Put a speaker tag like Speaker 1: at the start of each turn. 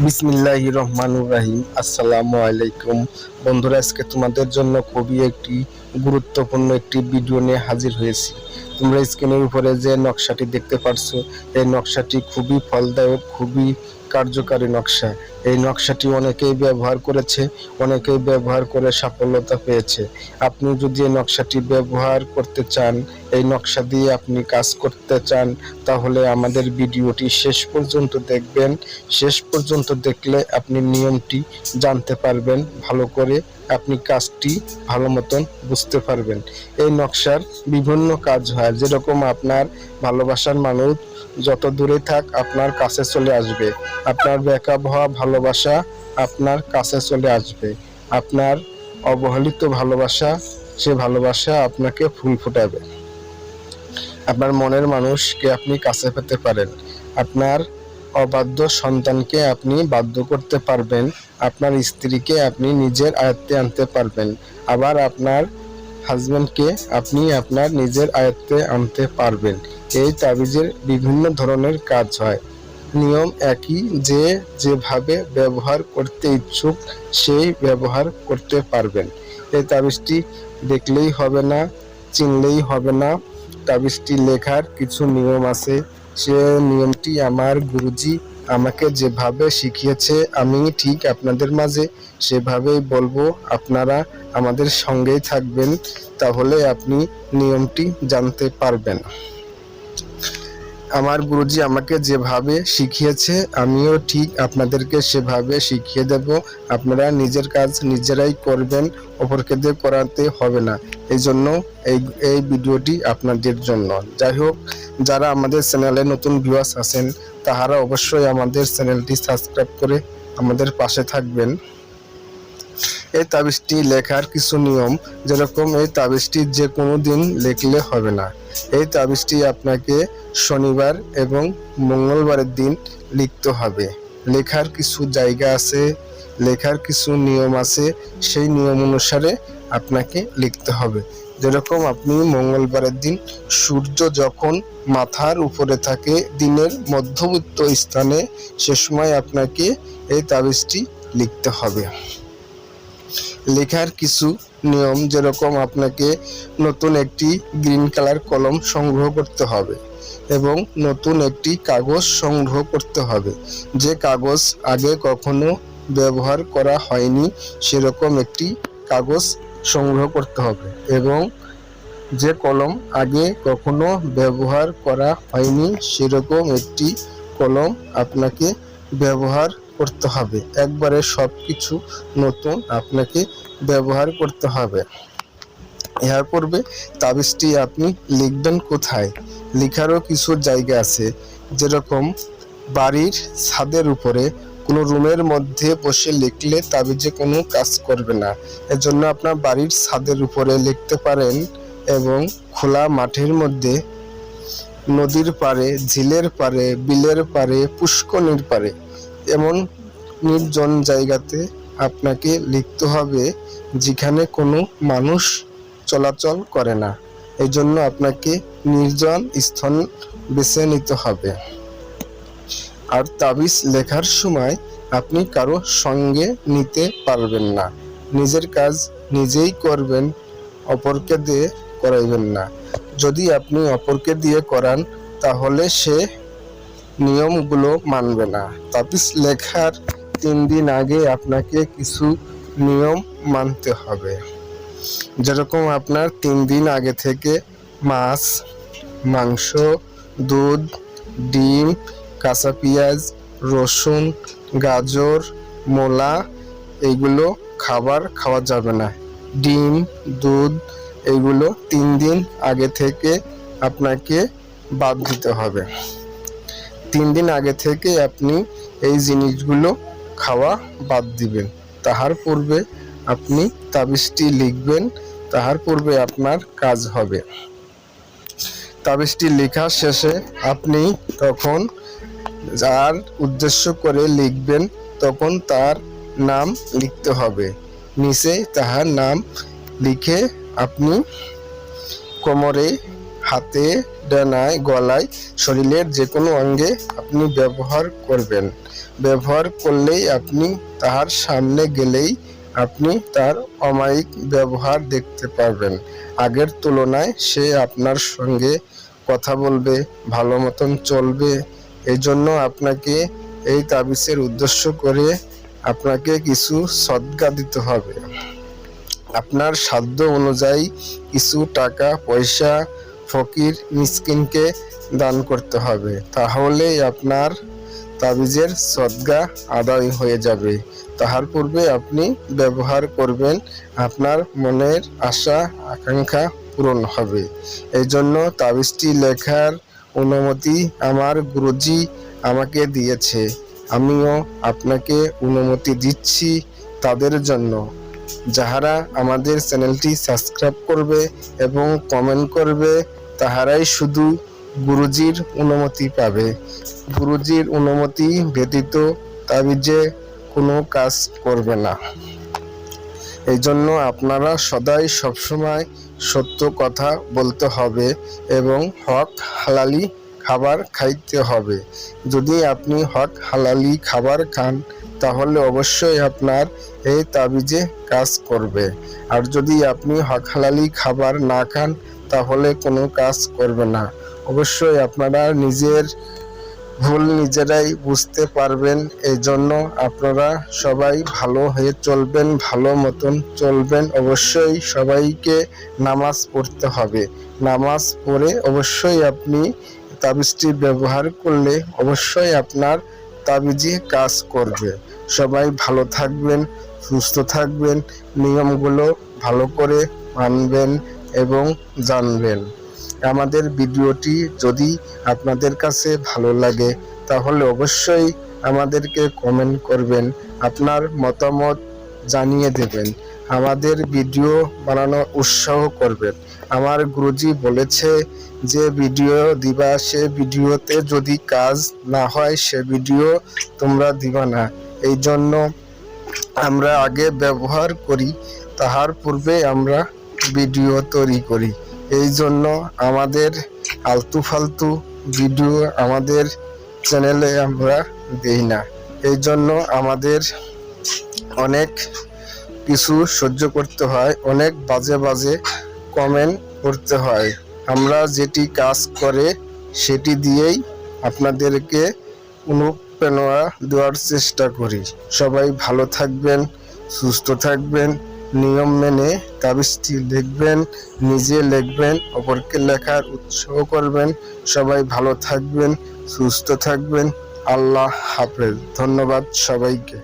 Speaker 1: বিসমিল্লাহ রহমানুর রাহিম। আসসালামু আলাইকুম। বন্ধুরা, আজকে তোমাদের জন্য খুবই একটি গুরুত্বপূর্ণ একটি ভিডিও নিয়ে হাজির হয়েছি। তোমরা স্ক্রিনের উপরে যে নকশাটি দেখতে পারছ, এই নকশাটি খুবই ফলদায়ক, খুবই কার্যকারী নকশা। এই নকশাটি অনেকেই ব্যবহার করেছে, অনেকেই ব্যবহার করে সাফল্যতা পেয়েছে। আপনি যদি এই নকশাটি ব্যবহার করতে চান, এই নকশা দিয়ে আপনি কাজ করতে চান, তাহলে আমাদের ভিডিওটি শেষ পর্যন্ত দেখবেন। শেষ পর্যন্ত দেখলে আপনি নিয়মটি জানতে পারবেন, ভালো করে আপনি কাজটি ভালো মতন বুঝতে পারবেন। এই নকশার বিভিন্ন কাজ হয়, যেরকম আপনার ভালোবাসার মানুষ যত দূরে থাক আপনার কাছে চলে আসবে। আপনার ব্যাকআপ হওয়া ভালোবাসা আপনার কাছে চলে আসবে। আপনার অবহেলিত ভালোবাসা, সে ভালোবাসা আপনাকে ফুল ফোটাবে। আপনার মনের মানুষকে আপনি কাছে পেতে পারেন। আপনার অবাধ্য সন্তানকে আপনি বাধ্য করতে পারবেন। আপনার স্ত্রীকে আপনি নিজের আয়ত্তে আনতে পারবেন। আবার আপনার হাজবেন্ডকে আপনি আপনার নিজের আয়ত্তে আনতে পারবেন। এই তাবিজের বিভিন্ন ধরনের কাজ হয়। নিয়ম একই যে যেভাবে ব্যবহার করতে ইচ্ছুক, সেই ব্যবহার করতে পারবেন। এই তাবিজটি দেখলেই হবে না, চিনলেই হবে না। তাবিজটি লেখার কিছু নিয়ম আছে। সে নিয়মটি আমার গুরুজি আমাকে যেভাবে শিখিয়েছে, আমি ঠিক আপনাদের মাঝে সেভাবেই বলব। আপনারা আমাদের সঙ্গেই থাকবেন, তাহলে আপনি নিয়মটি জানতে পারবেন। আমার গুরুজি আমাকে যেভাবে শিখিয়েছে, আমিও ঠিক আপনাদেরকে সেভাবে শিখিয়ে দেব। আপনারা নিজের কাজ নিজেরাই করবেন, অপরকে দিয়ে করাতে হবে না। এই জন্য এই এই ভিডিওটি আপনাদের জন্য। যাই হোক, যারা আমাদের চ্যানেলে নতুন ভিউয়ার্স আছেন, তাহারা অবশ্যই আমাদের চ্যানেলটি সাবস্ক্রাইব করে আমাদের পাশে থাকবেন। এই তাবিজটি লেখার কিছু নিয়ম যেরকম এই তাবিজটি যে কোনো দিন লিখলে হবে না। এই তাবিজটি আপনাকে শনিবার এবং মঙ্গলবারের দিন লিখতে হবে। লেখার কিছু জায়গা আছে, লেখার কিছু নিয়ম আছে, সেই নিয়ম অনুসারে আপনাকে লিখতে হবে। যেরকম আপনি মঙ্গলবারের দিন সূর্য যখন মাথার উপরে থাকে, দিনের মধ্যবর্ত স্থানে সে সময় আপনাকে এই তাবিজটি লিখতে হবে। লেখার কিছু নিয়ম যেরকম আপনাকে নতুন একটি গ্রিন কালার কলম সংগ্রহ করতে হবে এবং নতুন একটি কাগজ সংগ্রহ করতে হবে। যে কাগজ আগে কখনো ব্যবহার করা হয়নি, সেরকম একটি কাগজ সংগ্রহ করতে হবে এবং যে কলম আগে কখনো ব্যবহার করা হয়নি, সেরকম একটি কলম আপনাকে ব্যবহার করতে হবে। একবারে সব কিছু নতুন আপনাকে ব্যবহার করতে হবে। এর পূর্বে তাবিজটি আপনি লিখবেন কোথায়? লিখারও কিছু জায়গা আছে। যেরকম বাড়ির ছাদের উপরে কোনো রুমের মধ্যে বসে লিখলে তাবিজে কোনো কাজ করবে না। এজন্য আপনার বাড়ির ছাদের উপরে লিখতে পারেন এবং খোলা মাঠের মধ্যে নদীর পাড়ে, ঝিলের পাড়ে, বিলের পাড়ে পুষ্কনির পাড়ে এমন নির্জন জায়গাতে আপনাকে লিখতে হবে যেখানে কোনো মানুষ চলাচল করে না। এই জন্য আপনাকে নির্জন স্থান বেছে নিতে হবে। আর তাবিজ লেখার সময় আপনি কারও সঙ্গে নিতে পারবেন না। নিজের কাজ নিজেই করবেন, অপরকে দিয়ে করাইবেন না। যদি আপনি অপরকে দিয়ে করান, তাহলে সে নিয়মগুলো মানবে না। তাবিজ লেখার তিন দিন আগে আপনাকে কিছু নিয়ম মানতে হবে। যেরকম আপনার তিন দিন আগে থেকে মাছ, মাংস, দুধ, ডিম, কাঁচা পেঁয়াজ, রসুন, গাজর, মোলা এইগুলো খাবার খাওয়া যাবে না। ডিম, দুধ, এগুলো তিন দিন আগে থেকে আপনাকে বাদ দিতে হবে। তিন দিন আগে থেকে আপনি এই জিনিসগুলো খাওয়া বাদ দিবেন। তাহার পূর্বে আপনি তাবিজটি লিখবেন, তাহার পূর্বে আপনার কাজ হবে। তাবিজটি লেখা শেষে আপনি তখন যার উদ্দেশ্য করে লিখবেন, তখন তার নাম লিখতে হবে। নিচে তাহার নাম লিখে আপনি কোমরে হাতে, ডানায়, গলায়, শরীরের যে কোনো অঙ্গে আপনি ব্যবহার করবেন। ব্যবহার করলেই আপনি তাহার সামনে গেলেই আপনি তার অমায়িক ব্যবহার দেখতে পারবেন। আগের তুলনায় সে আপনার সঙ্গে কথা বলবে, ভালো মতন চলবে। এই জন্য আপনাকে এই তাবিজের উদ্দেশ্য করে আপনাকে কিছু সদ্গা দিতে হবে। আপনার সাধ্য অনুযায়ী কিছু টাকা, পয়সা ফকির মিসকিনকে দান করতে হবে, তাহলেই আপনার তাবিজের সদ্গা আদায় হয়ে যাবে। তাহার পূর্বে আপনি ব্যবহার করবেন, আপনার মনের আশা, আকাঙ্ক্ষা পূরণ হবে। এই জন্য তাবিজটি লেখার অনুমতি আমার গুরুজি আমাকে দিয়েছে। আমিও আপনাকে অনুমতি দিচ্ছি তাদের জন্য। যাহারা আমাদের চ্যানেলটি সাবস্ক্রাইব করবে এবং কমেন্ট করবে তাহারাই শুধু গুরুজির অনুমতি পাবে। গুরুজির অনুমতি ব্যতীত তাবিজে কোনো কাজ করবে না। এই জন্য আপনারা সদাই সবসময় সত্য কথা বলতে হবে এবং হক হালালি খাবার খাইতে হবে। যদি আপনি হক হালালি খাবার খান, তাহলে অবশ্যই আপনার এই তাবিজে কাজ করবে। আর যদি আপনি হক হালালি খাবার না খান তাহলে কোনো কাজ করবে না। অবশ্যই আপনারা নিজের ভুল নিজেরাই বুঝতে পারবেন এই জন্য আপনারা সবাই ভালো হয়ে চলবেন, ভালো মতন চলবেন। অবশ্যই সবাইকে নামাজ পড়তে হবে। নামাজ পড়ে অবশ্যই আপনি তাবিজটি ব্যবহার করলে অবশ্যই আপনার তাবিজি কাজ করবে। সবাই ভালো থাকবেন, সুস্থ থাকবেন, নিয়মগুলো ভালো করে মানবেন। এবং জানবেন। আমাদের ভিডিওটি যদি আপনাদের কাছে ভালো লাগে, তাহলে অবশ্যই আমাদেরকে কমেন্ট করবেন, আপনার মতামত জানিয়ে দেবেন। আমাদের ভিডিও বানানো উৎসাহ করবেন। আমার গুরুজি বলেছে যে, ভিডিও দিবা, সে ভিডিওতে যদি কাজ না হয়, সে ভিডিও তোমরা দিবা না। এই জন্য আমরা আগে ব্যবহার করি। তাহার পূর্বে আমরা ভিডিও তৈরি করি। এই জন্য আমাদের আলতু ফালতু ভিডিও আমাদের চ্যানেলে আমরা দেই না। এই জন্য আমাদের অনেক কিছু সহ্য করতে হয়, অনেক বাজে বাজে কমেন্ট করতে হয়। আমরা যেটি কাজ করে সেটি দিয়েই আপনাদেরকে অনুপ্রেরণা দেওয়ার চেষ্টা করি। সবাই ভালো থাকবেন, সুস্থ থাকবেন। নিয়ম মেনে তাবিজটি লিখবেন, নিজে লিখবেন, অপরকে লেখার উৎসাহ করবেন। সবাই ভালো থাকবেন, সুস্থ থাকবেন। আল্লাহ হাফেজ। ধন্যবাদ সবাইকে।